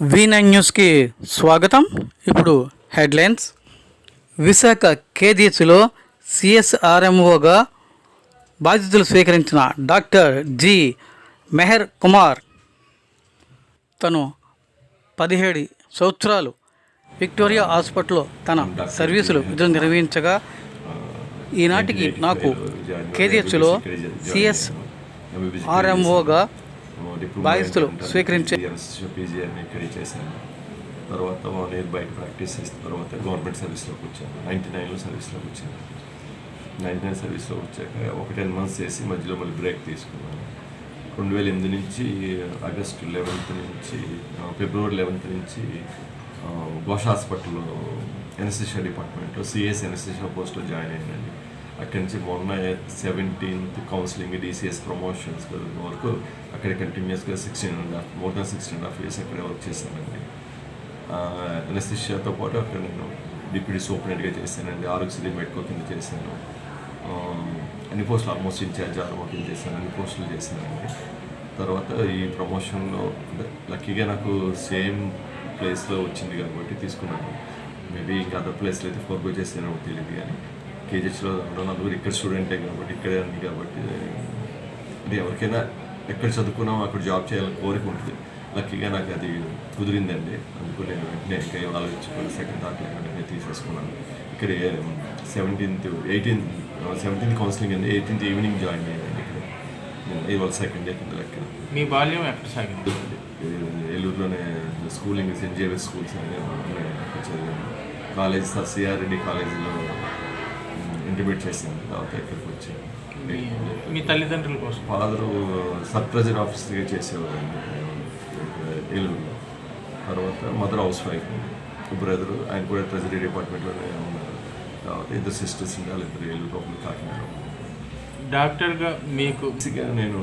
V nine న్యూస్కి స్వాగతం. ఇప్పుడు హెడ్లైన్స్. విశాఖ కేదీహెచ్లో సిఎస్ఆర్ఎంఓగా బాధ్యతలు స్వీకరించిన డాక్టర్ జి. మెహర్ కుమార్ తను పదిహేడు సంవత్సరాలు విక్టోరియా హాస్పిటల్లో తన సర్వీసులు విధులు నిర్వహించగా ఈనాటికి నాకు కేదీహెచ్లో సిఎస్ ఆర్ఎంఓగా బాధ్యతలు స్వీకరించే చేశాను తర్వాత వన్ ఇయర్ బయట ప్రాక్టీస్ చేసిన తర్వాత గవర్నమెంట్ సర్వీస్లోకి వచ్చాను. నైంటీ నైన్లో సర్వీస్లోకి వచ్చాను. నైంటీ నైన్ సర్వీస్లో వచ్చాక ఒక టెన్ మంత్స్ చేసి మధ్యలో మళ్ళీ బ్రేక్ తీసుకున్నాను. రెండు వేల ఎనిమిది నుంచి ఆగస్టు లెవెన్త్ నుంచి ఫిబ్రవరి లెవెన్త్ నుంచి ఘోష్ హాస్పిటల్లో ఎన్ఎస్ఎస్ఆర్ డిపార్ట్మెంట్లో సిఎస్ ఎన్ఎస్ఎస్ఆర్ పోస్ట్లో జాయిన్ అయ్యానండి. అక్కడి నుంచి మొన్న సెవెంటీన్త్ కౌన్సిలింగ్ డిసిఎస్ ప్రమోషన్స్ వరకు అక్కడ కంటిన్యూస్గా sixteen and half more than sixteen and half years అక్కడే వర్క్ చేశానండి. ఎనస్థిషియాతో పాటు అక్కడ నేను డిప్యూటీ సూపరింటెండెంట్గా చేశానండి ఆరోగ్యశ్రీ మెడికో కింద చేశాను. అన్ని పోస్టులు ఆల్మోస్ట్ ఇన్ఛార్జ్ ఆర్మో చేశాను అన్ని పోస్టులు చేశానండి. తర్వాత ఈ ప్రమోషన్లో అంటే లక్కీగా నాకు సేమ్ ప్లేస్లో వచ్చింది కాబట్టి తీసుకున్నాను. మేబీ ఇంకా అదర్ ప్లేస్లో అయితే ఫోర్గో చేస్తే చేసాను తెలియదు కానీ కేజెస్లో నలుగురు ఇక్కడ స్టూడెంటే కాబట్టి ఇక్కడే ఉంది కాబట్టి అంటే ఎవరికైనా ఎక్కడ చదువుకున్నామో అక్కడ జాబ్ చేయాలని కోరిక ఉంటుంది. లక్కీగా నాకు అది కుదిరిందండి. అందుకు నేను వెంటనే ఇంకా ఏం ఆలోచించుకోవాలి సెకండ్ థాట్ లేకుండా తీసేసుకున్నాను. ఇక్కడ సెవెంటీన్త్ ఎయిటీన్త్ సెవెంటీన్త్ కౌన్సిలింగ్ అండి. ఎయిటీన్త్ ఈవినింగ్ జాయిన్ అయ్యానండి ఇక్కడ. ఇవాళ సెకండ్ డే కింద లెక్క మీ బాల్యం ఎక్కడ సాగింది? ఏలూరులోనే స్కూలింగ్ సెంట్ జేవియర్ స్కూల్స్ అని చదివాను. కాలేజ్ సిఆర్రెడ్డి కాలేజీలో ఇంటిమేట్ తర్వాత ఇక్కడికి వచ్చాను. మీ తల్లిదండ్రుల కోసం. ఫాదరు సబ్ ట్రెజరీ ఆఫీసర్గా చేసేవారండి ఏలూరులో తర్వాత మదర్ హౌస్ వైఫ్ బ్రదరు ఆయన కూడా ట్రెజరీ డిపార్ట్మెంట్లోనే ఉన్నారు. తర్వాత ఇద్దరు సిస్టర్స్ ఉండాలి ఇద్దరు ఏలూరు ఒకరు కాకినాడ డాక్టర్గా మీకు నేను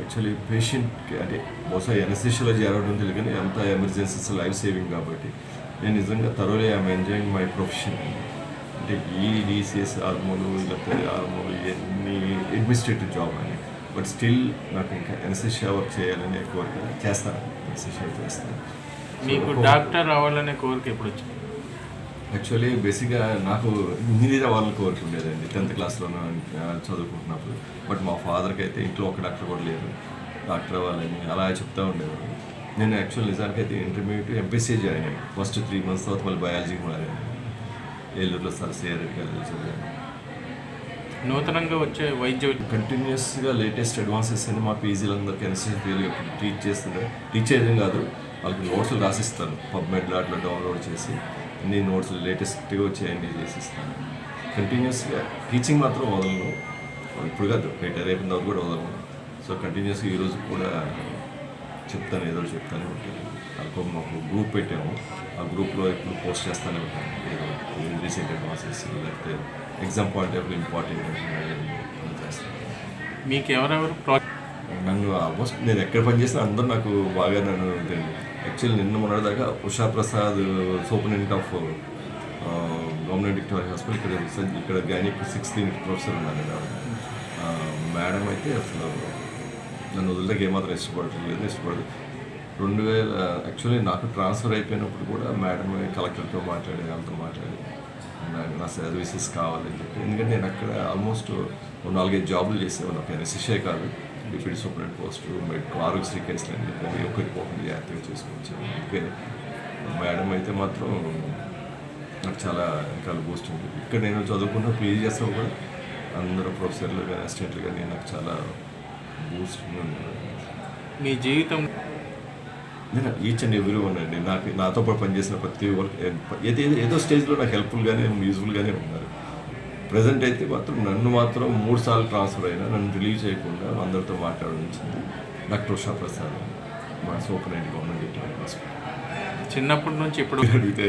యాక్చువల్లీ పేషెంట్కి అంటే బహుశా ఎనస్థిషియాలో చేరడం తెలియదు కానీ ఎంత ఎమర్జెన్సీస్ లైఫ్ సేవింగ్ కాబట్టి నేను నిజంగా truly I'm enjoying my profession అంటే ఈ డిసిఎస్ హార్మోలు లేకపోతే హార్మోలు ఇవన్నీ అడ్మినిస్ట్రేటివ్ జాబ్ అని బట్ స్టిల్ నాకు ఇంకా ఎనస్థిషియా వర్క్ చేయాలని కోరిక చేస్తాను. ఎనస్థిషియా చేస్తాను. మీకు డాక్టర్ అవ్వాలనే కోరిక ఎప్పుడు వచ్చింది యాక్చువల్లీ బేసిక్గా నాకు ఇంజనీర్ అవ్వాలని కోరిక ఉండేదండి. టెన్త్ క్లాస్లో చదువుకుంటున్నప్పుడు. బట్ మా ఫాదర్కి అయితే ఇంట్లో ఒక డాక్టర్ కూడా లేరు. డాక్టర్ అవ్వాలని అలా చెప్తా ఉండేవారు. నేను యాక్చువల్ నిజానికి అయితే ఇంటర్మీడియట్ ఎంపీసీ జాయిన్ అయ్యాను. ఫస్ట్ త్రీ మంత్స్ తర్వాత మళ్ళీ బయాలజీకి మారాను. ఏలూరులో సార్ సిఆర్ కాలేజ్ చదివాను నూతనంగా వచ్చే వైద్య కంటిన్యూస్గా లేటెస్ట్ అడ్వాన్సెస్ అని మా పీజీలందరికీ ఎన్ఎస్ఎస్పీలు టీచ్ చేస్తుండే టీచ్ చేయడం కాదు వాళ్ళకి నోట్స్లు రాసిస్తాను పబ్మెడ్ అట్లా డౌన్లోడ్ చేసి అన్ని నోట్స్లు లేటెస్ట్గా వచ్చాయన్నీ చేసిస్తాను కంటిన్యూస్గా టీచింగ్ మాత్రం వదలను. ఇప్పుడు కాదు అయిపోయిన తర్వాత కూడా వదలను. సో కంటిన్యూస్గా ఈరోజు కూడా చెప్తాను ఏదో చెప్తానే ఉంటాను నాకు మాకు గ్రూప్ పెట్టాము. ఆ గ్రూప్లో ఎప్పుడు పోస్ట్ చేస్తానే ఉంటాను ఏదో రీసెంట్ అడ్వాన్సెస్ లేకపోతే ఎగ్జామ్ పాయింట్ ఆఫ్ ఇంపార్టెంట్ చేస్తాను మీకు ఎవరెవరు నన్ను ఆల్మోస్ట్ నేను ఎక్కడ పనిచేసినా అందరూ నాకు బాగా నన్ను యాక్చువల్లీ నిన్న మొన్నటిదాకా Usha Prasad superintendent of government Victoria hospital ఇక్కడ ఇక్కడ గైనిక్ సిక్స్త్ ప్రొఫెసర్ ఉన్నాను మేడం అయితే అసలు నన్ను వదిలేక ఏమాత్రం ఇష్టపడట్లేదు ఇష్టపడదు రెండు వేల యాక్చువల్లీ నాకు ట్రాన్స్ఫర్ అయిపోయినప్పుడు కూడా మేడం కలెక్టర్తో మాట్లాడి వాళ్ళతో మాట్లాడి నా సర్వీసెస్ కావాలని చెప్పి. ఎందుకంటే నేను అక్కడ ఆల్మోస్ట్ నాలుగైదు జాబులు చేసేవాను ఒక ఎన్ఎస్ఎస్ఏ కాదు డిప్యూటీ సూపరింటెండెంట్ పోస్ట్ ఆరోగ్య ఆరోగ్యశ్రీ కేసులు అని చెప్పి అవి పోకుండా జాగ్రత్తగా చేసుకొచ్చాను అందుకే మేడం అయితే మాత్రం నాకు చాలా ఇంకా బూస్ట్ ఉంది ఇక్కడ నేను చదువుకున్న పీజీ చేస్తాం కూడా అందరూ ప్రొఫెసర్లు కానీ అసిస్టెంట్లు కానీ నాకు చాలా మీ జీవితం నేను ఈచ్ అండ్ ఎవ్రీ వన్ అండి. నాకు నాతో పాటు పనిచేసిన ప్రతి ఒక్కరు ఏదో ఏదో స్టేజ్లో నాకు హెల్ప్ఫుల్గానే యూజ్ఫుల్గానే ఉన్నారు. ప్రజెంట్ అయితే మాత్రం నన్ను మాత్రం మూడు సార్లు ట్రాన్స్ఫర్ అయినా నన్ను రిలీవ్ చేయకుండా అందరితో మాట్లాడించింది డాక్టర్ ఉషా ప్రసాద్. మా సూపర్ గవర్నమెంట్ చిన్నప్పటి నుంచి ఇప్పుడు అడిగితే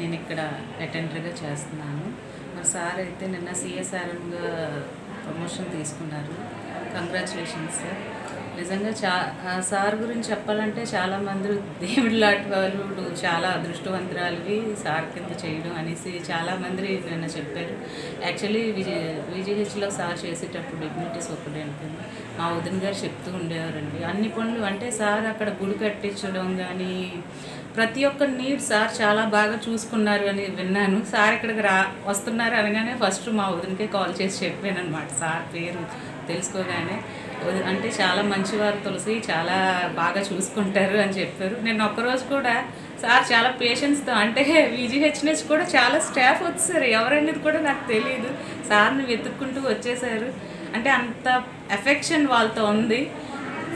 నేను ఇక్కడ అటెండర్గా చేస్తున్నాను. మరి సార్ అయితే నిన్న సిఎస్ఆర్ఎంగా ప్రమోషన్ తీసుకున్నారు. కంగ్రాచులేషన్స్ సార్ నిజంగా చా సార్ గురించి చెప్పాలంటే చాలా మంది దేవుడి లాంటి వాళ్ళు చాలా అదృష్టవంతురాలివి. సార్ కింద చేయడం అనేసి చాలా మంది నిన్న చెప్పారు. యాక్చువల్లీ విజయ విజిహెచ్లో సార్ చేసేటప్పుడు డిగ్నిటీ సూపరింటెండెంట్ కింద మా వదిన గారు చెప్తూ ఉండేవారండి. అన్ని పనులు అంటే సార్ అక్కడ గుడి కట్టించడం కానీ ప్రతి ఒక్క నీడ్ సార్ చాలా బాగా చూసుకున్నారు అని విన్నాను. సార్ ఇక్కడికి రా వస్తున్నారు అనగానే ఫస్ట్ మా వదినకే కాల్ చేసి చెప్పాను అనమాట సార్ పేరు తెలుసుకోగానే అంటే చాలా మంచివారు తులసి చాలా బాగా చూసుకుంటారు అని చెప్పారు. నేను ఒక్కరోజు కూడా సార్ చాలా పేషెన్స్తో అంటే విజిహెచ్ కూడా చాలా స్టాఫ్ వచ్చేసారు ఎవరనేది కూడా నాకు తెలియదు సార్ని వెతుక్కుంటూ వచ్చేసారు. అంటే అంత ఎఫెక్షన్ వాళ్ళతో ఉంది.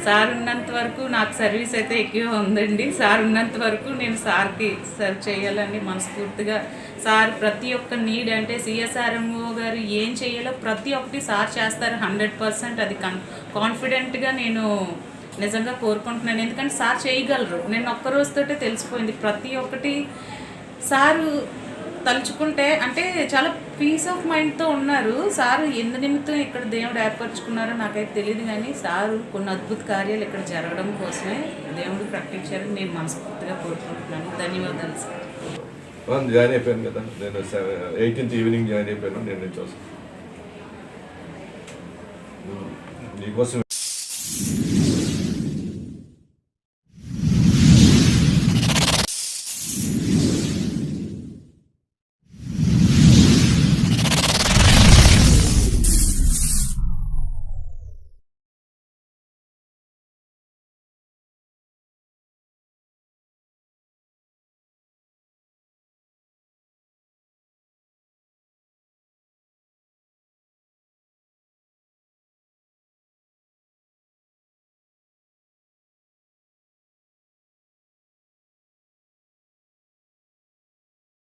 సార్ ఉన్నంత వరకు నాకు సర్వీస్ అయితే ఎక్కువ ఉందండి. సార్ ఉన్నంత వరకు నేను సార్కి సర్వ్ చేయాలని మనస్ఫూర్తిగా సార్ ప్రతి ఒక్క నీడ్ అంటే సిఎస్ఆర్ఎంఓ గారు ఏం చేయాలో ప్రతి ఒక్కటి సార్ చేస్తారు హండ్రెడ్ పర్సెంట్. అది కన్ కాన్ఫిడెంట్గా నేను నిజంగా కోరుకుంటున్నాను. ఎందుకంటే సార్ చేయగలరు. నేను ఒక్క రోజుతోటే తెలిసిపోయింది. ప్రతి ఒక్కటి సారు తలుచుకుంటే అంటే చాలా పీస్ ఆఫ్ మైండ్తో ఉన్నారు. సారు ఎందు నిమిత్తం ఇక్కడ దేవుడు ఏర్పరచుకున్నారో నాకైతే తెలియదు కానీ సారు కొన్ని అద్భుత కార్యాలు ఇక్కడ జరగడం కోసమే దేవుడు ప్రకటించారని నేను మనస్ఫూర్తిగా కోరుకుంటున్నాను. ధన్యవాదాలు సార్. జాయిన్ అయిపోయాను కదా. నేను ఎయిటీన్త్ ఈవినింగ్ జాయిన్ అయిపోయాను నేను నుంచి వస్తాను నీకోసం